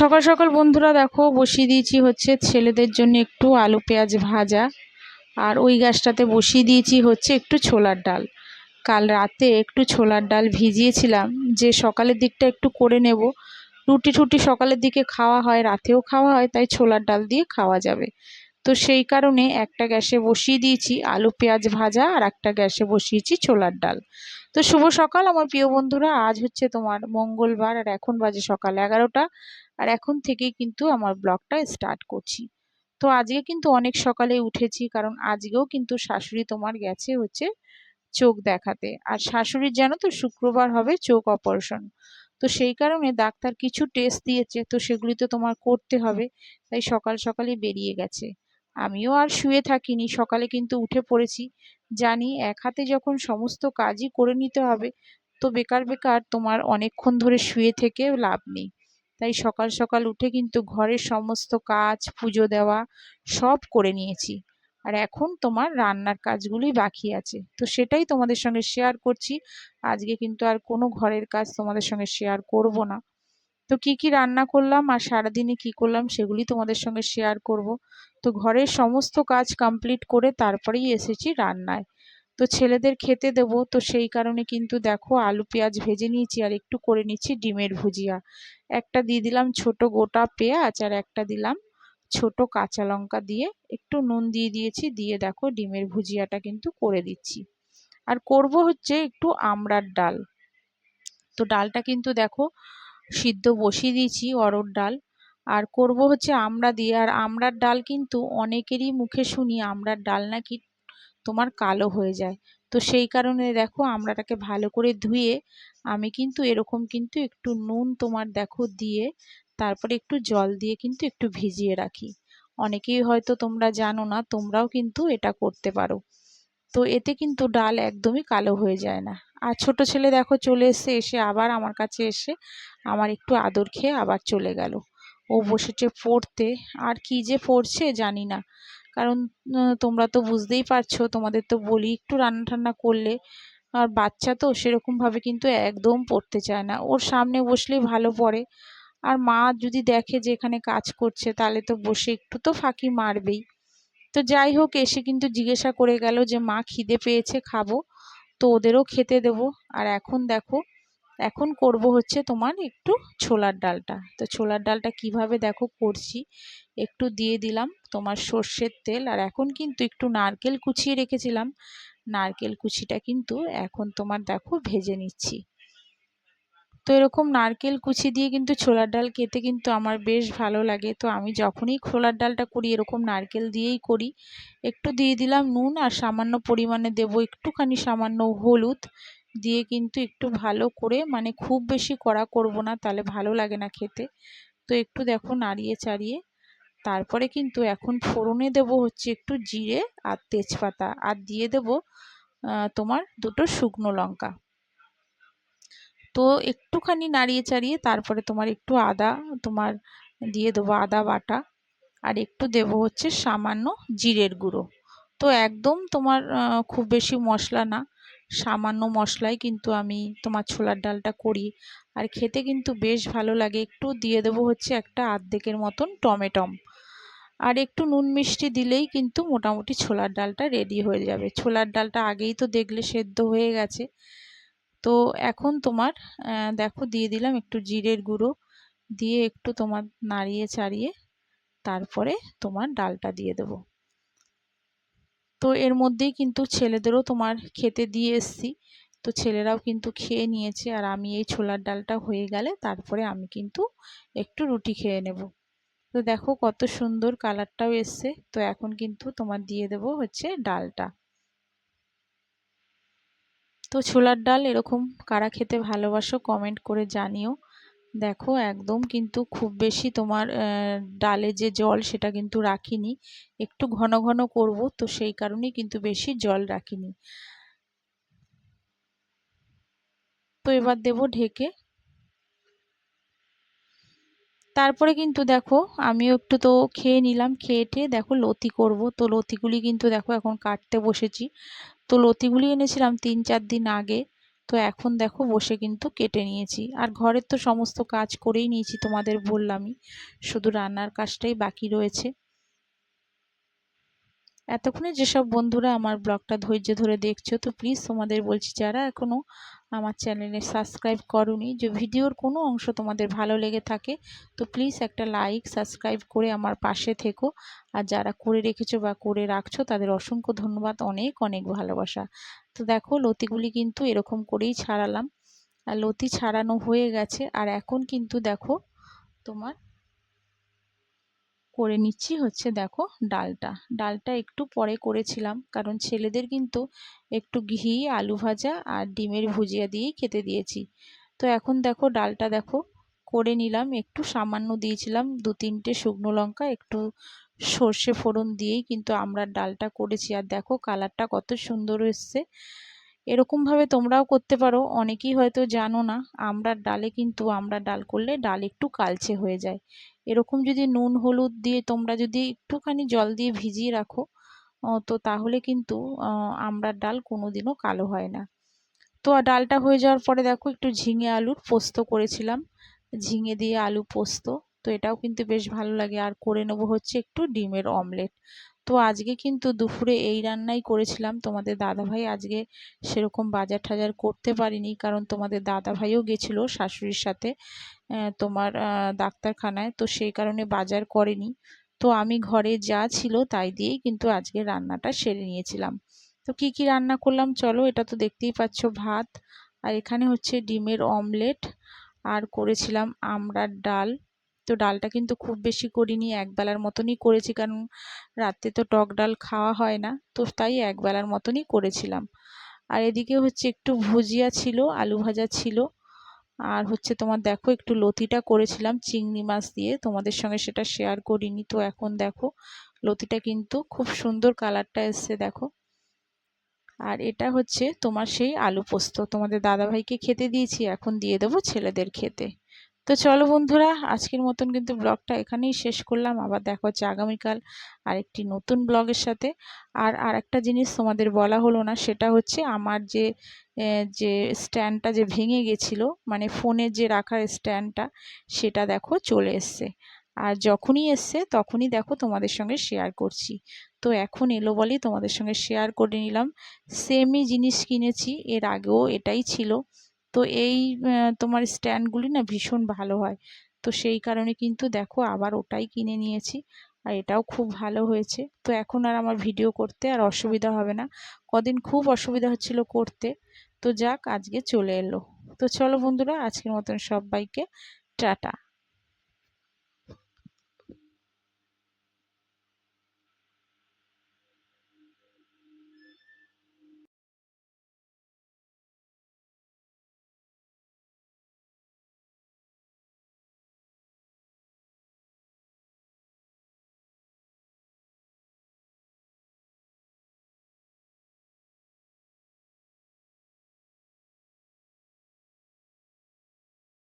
সকাল সকাল বন্ধুরা দেখো, বসিয়ে দিয়েছি হচ্ছে ছেলেদের জন্য একটু আলু, পেঁয়াজ ভাজা। আর ওই গাছটাতে বসিয়ে দিয়েছি হচ্ছে একটু ছোলার ডাল। কাল রাতে একটু ছোলার ডাল ভিজিয়েছিলাম। যে সকালের দিকটা একটু করে নেব। রুটি টুটি সকালের দিকে খাওয়া হয়, রাতেও খাওয়া হয়, তাই ছোলার ডাল দিয়ে খাওয়া যাবে। তো সেই কারণে একটা গ্যাসে বসিয়ে দিয়েছি আলু, পেঁয়াজ ভাজা আর একটা গ্যাসে বসিয়েছি ছোলার ডাল। তো শুভ সকাল আমার প্রিয় বন্ধুরা। আজ হচ্ছে তোমার মঙ্গলবার আর এখন বাজে সকাল এগারোটা। আর এখন থেকেই কিন্তু আমার ব্লগটা স্টার্ট করছি। তো আজকে কিন্তু অনেক সকালে উঠেছি, কারণ আজকেও কিন্তু শাশুড়ি তোমার গেছে হচ্ছে চোখ দেখাতে। আর শাশুড়ির জানো তো শুক্রবার হবে চোখ অপারেশন। তো সেই কারণে ডাক্তার কিছু টেস্ট দিয়েছে, তো সেগুলি তো তোমার করতে হবে। তাই সকাল সকালই বেরিয়ে গেছে। আমিও আর শুয়ে থাকিনি, সকালে কিন্তু উঠে পড়েছি। জানি এক হাতে যখন সমস্ত কাজই করে নিতে হবে, তো বেকার বেকার তোমার অনেকক্ষণ ধরে শুয়ে থেকে লাভ নেই। তাই সকাল সকাল উঠে কিন্তু ঘরের সমস্ত কাজ, পুজো দেওয়া সব করে নিয়েছি। আর এখন তোমার রান্নার কাজগুলি বাকি আছে। তো সেটাই তোমাদের সঙ্গে শেয়ার করছি। আজকে কিন্তু আর কোনো ঘরের কাজ তোমাদের সঙ্গে শেয়ার করব না। তো কি কি রান্না করলাম আর সারাদিনে কি করলাম সেগুলি তোমাদের সঙ্গে শেয়ার করব। তো ঘরের সমস্ত কাজ কমপ্লিট করে তারপরেই এসেছি রান্নায়। তো ছেলেদের খেতে দেব। তো সেই কারণে কিন্তু দেখো আলু, পেঁয়াজ ভেজে নিয়েছি আর একটু করে নিচ্ছি ডিমের ভুজিয়া। একটা দিয়ে দিলাম ছোট গোটা পেঁয়াজ আর একটা দিলাম ছোট কাঁচা লঙ্কা দিয়ে একটু নুন দিয়ে দিয়েছি, দিয়ে দেখো ডিমের ভুজিয়াটা কিন্তু করে দিচ্ছি। আর করব হচ্ছে একটু আমড়ার ডাল। তো ডালটা কিন্তু দেখো সিদ্ধ বসিয়ে দিয়েছি অরড় ডাল। আর করব হচ্ছে আমড়া দিয়ে। আর আমড়ার ডাল কিন্তু অনেকেরই মুখে শুনি আমড়ার ডাল নাকি তোমার কালো হয়ে যায়। তো সেই কারণে দেখো আমড়াটাকে ভালো করে ধুয়ে আমি কিন্তু এরকম কিন্তু একটু নুন তোমার দেখো দিয়ে তারপরে একটু জল দিয়ে কিন্তু একটু ভিজিয়ে রাখি। অনেকেই হয়তো তোমরা জানো না, তোমরাও কিন্তু এটা করতে পারো। তো এতে কিন্তু ডাল একদমই কালো হয়ে যায় না। আর ছোট ছেলে দেখো চলে এসে এসে আবার আমার কাছে এসে আমার একটু আদর খেয়ে আবার চলে গেল। ও বসেছে পড়তে। আর কি যে পড়ছে জানি না। কারণ তোমরা তো বুঝতেই পারছ, তোমাদের তো বলি, একটু রান্না টান্না করলে আর বাচ্চা তো সেরকমভাবে কিন্তু একদম পড়তে চায় না। ওর সামনে বসলেই ভালো পড়ে। আর মা যদি দেখে যে এখানে কাজ করছে, তাহলে তো বসে একটু তো ফাঁকি মারবেই। তো যাই হোক, এসে কিন্তু জিজ্ঞাসা করে গেল যে, মা খিদে পেয়েছে, খাব। তো ওদেরও খেতে দেব। আর এখন দেখো এখন করব হচ্ছে তোমার একটু ছোলার ডালটা। তো ছোলার ডালটা কীভাবে দেখো করছি, একটু দিয়ে দিলাম তোমার সর্ষের তেল। আর এখন কিন্তু একটু নারকেল কুচিয়ে রেখেছিলাম। নারকেল কুচিটা কিন্তু এখন তোমার দেখো ভেজে নিচ্ছি। তো এরকম নারকেল কুচি দিয়ে কিন্তু ছোলার ডাল খেতে কিন্তু আমার বেশ ভালো লাগে। তো আমি যখনই ছোলার ডালটা করি এরকম নারকেল দিয়েই করি। একটু দিয়ে দিলাম নুন আর সামান্য পরিমাণে দেব, একটুখানি সামান্য হলুদ। দিয়ে কিন্তু একটু ভালো করে মানে খুব বেশি কড়া করব না, তাহলে ভালো লাগে না খেতে। তো একটু দেখো নাড়িয়ে চাড়িয়ে, তারপরে কিন্তু এখন ফোড়নে দেব হচ্ছে একটু জিরে আর তেজপাতা। আর দিয়ে দেব তোমার দুটো শুকনো লঙ্কা। তো একটুখানি নাড়িয়ে চাড়িয়ে, তারপরে তোমার একটু আদা, তোমার দিয়ে দেবো আদা বাটা। আর একটু দেব হচ্ছে সামান্য জিরের গুঁড়ো। তো একদম তোমার খুব বেশি মশলা না। সামান্য মশলায় কিন্তু আমি তোমার ছোলার ডালটা করি। আর খেতে কিন্তু বেশ ভালো লাগে। একটু দিয়ে দেবো হচ্ছে একটা আর্ধেকের মতন টমেটম। আর একটু নুন মিষ্টি দিলেই কিন্তু মোটামুটি ছোলার ডালটা রেডি হয়ে যাবে। ছোলার ডালটা আগেই তো দেখলে সেদ্ধ হয়ে গেছে। তো এখন তোমার দেখো দিয়ে দিলাম একটু জিরের গুঁড়ো। দিয়ে একটু তোমার নাড়িয়ে চাড়িয়ে তারপরে তোমার ডালটা দিয়ে দেবো। তো এর মধ্যেই কিন্তু ছেলেদেরও তোমার খেতে দিয়ে এসছি। তো ছেলেরাও কিন্তু খেয়ে নিয়েছে আর আমি এই ছোলার ডালটা হয়ে গেলে তারপরে আমি কিন্তু একটু রুটি খেয়ে নেব। তো দেখো কত সুন্দর কালারটাও এসছে। তো এখন কিন্তু তোমার দিয়ে দেব হচ্ছে ডালটা। তো ছোলার ডাল এরকম কারা খেতে ভালোবাসো কমেন্ট করে জানিও। দেখো, একদম কিন্তু খুব বেশি তোমার ডালে যে জল সেটা কিন্তু রাখিনি। একটু ঘন ঘন করব, তো সেই কারণেই কিন্তু বেশি জল রাখিনি। তো এবার দেব ঢেকে। তারপরে কিন্তু দেখো, আমিও একটু তো খেয়ে নিলাম, খেয়ে টেয়ে দেখো লতি করব। তো লতিগুলি কিন্তু দেখো এখন কাটতে বসেছি। তো লতিগুলি এনেছিলাম তিন চার দিন আগে। তো এখন দেখো বসে কিন্তু কেটে নিয়েছি। আর ঘরের তো সমস্ত কাজ করেই নিয়েছি তোমাদের বললামই। শুধু রান্নার কাজটাই বাকি রয়েছে। এতক্ষণে যেসব বন্ধুরা আমার ব্লগটা ধৈর্য ধরে দেখছ, তো প্লিজ তোমাদের বলছি যারা এখনও আমার চ্যানেলে সাবস্ক্রাইব করনি, যে ভিডিওর কোনো অংশ তোমাদের ভালো লেগে থাকে, তো প্লিজ একটা লাইক সাবস্ক্রাইব করে আমার পাশে থেকো। আর যারা করে রেখেছো বা করে রাখছো, তাদের অসংখ্য ধন্যবাদ, অনেক অনেক ভালোবাসা। তো দেখো লতিগুলি কিন্তু এরকম করেই ছাড়ালাম। আর লতি ছাড়ানো হয়ে গেছে। আর এখন কিন্তু দেখো তোমার করে নিচ্ছি হচ্ছে দেখো ডালটা। ডালটা একটু পরে করেছিলাম, কারণ ছেলেদের কিন্তু একটু ঘি, আলু ভাজা আর ডিমের ভুজিয়া দিয়েই খেতে দিয়েছি। তো এখন দেখো ডালটা দেখো করে নিলাম। একটু সামান্য দিয়েছিলাম, দু তিনটে শুকনো লঙ্কা, একটু সর্ষে ফোড়ন দিয়েই কিন্তু আমরা ডালটা করেছি। আর দেখো কালারটা কত সুন্দর এসছে। এরকমভাবে তোমরাও করতে পারো। অনেকেই হয়তো জানো না, আমরা ডালে কিন্তু আমরা ডাল করলে ডাল একটু কালচে হয়ে যায়। এরকম যদি নুন, হলুদ দিয়ে তোমরা যদি একটুখানি জল দিয়ে ভিজিয়ে রাখো তো তাহলে কিন্তু আমড়ার ডাল কোনো দিনও কালো হয় না। তো ডালটা হয়ে যাওয়ার পরে দেখো একটু ঝিঙে আলুর পোস্ত করেছিলাম। ঝিঙে দিয়ে আলু পোস্ত। তো এটাও কিন্তু বেশ ভালো লাগে। আর করে নেব হচ্ছে একটু ডিমের অমলেট। তো আজকে কিন্তু দুপুরে এই রান্নাই করেছিলাম। তোমাদের দাদাভাই আজকে সেরকম বাজার টাজার করতে পারিনি, কারণ তোমাদের দাদাভাইও গেছিল শাশুড়ির সাথে তোমার ডাক্তারখানায়। তো সেই কারণে বাজার করেনি। তো আমি ঘরে যা ছিল তাই দিয়েই কিন্তু আজকে রান্নাটা সেরে নিয়েছিলাম। তো কি কি রান্না করলাম চলো, এটা তো দেখতেই পাচ্ছ ভাত। আর এখানে হচ্ছে ডিমের অমলেট। আর করেছিলাম আমড়ার ডাল। তো ডালটা কিন্তু খুব বেশি করিনি, একবেলার মতনই করেছি কারণ রাত্রে তো টক ডাল খাওয়া হয় না, তো তাই একবেলার মতনই করেছিলাম। আর এদিকে হচ্ছে একটু ভুজিয়া ছিল, আলু ভাজা ছিল, আর হচ্ছে তোমার দেখো একটু লতিটা করেছিলাম, চিংড়ি মাছ দিয়ে, তোমাদের সঙ্গে সেটা শেয়ার করিনি, তো এখন দেখো লতিটা কিন্তু খুব সুন্দর কালারটা এসছে দেখো। আর এটা হচ্ছে তোমার সেই আলু পোস্ত, তোমাদের দাদাভাইকে খেতে দিয়েছি, এখন দিয়ে দেবো ছেলেদের খেতে। তো চলো বন্ধুরা, আজকের মতন কিন্তু ব্লগটা এখানেই শেষ করলাম। আবার দেখা হচ্ছে আগামীকাল আরেকটি নতুন ব্লগের সাথে। আর আর একটা জিনিস তোমাদের বলা হলো না, সেটা হচ্ছে আমার যে যে স্ট্যান্ডটা যে ভেঙে গেছিল মানে ফোনের যে রাখার স্ট্যান্ডটা, সেটা দেখো চলে এসছে। আর যখনই এসছে, তখনই দেখো তোমাদের সঙ্গে শেয়ার করছি। তো এখন এলো বলেই তোমাদের সঙ্গে শেয়ার করে নিলাম। সেমই জিনিস কিনেছি, এর আগেও এটাই ছিল। তো এই তোমার স্ট্যান্ডগুলি না ভীষণ ভালো হয়। তো সেই কারণে কিন্তু দেখো আবার ওটাই কিনে নিয়েছি, আর এটাও খুব ভালো হয়েছে। তো এখন আর আমার ভিডিও করতে আর অসুবিধা হবে না। কদিন খুব অসুবিধা হচ্ছিল করতে। তো যাক, আজকে চলে এলো। তো চলো বন্ধুরা, আজকের মতন সবাইকে টাটা।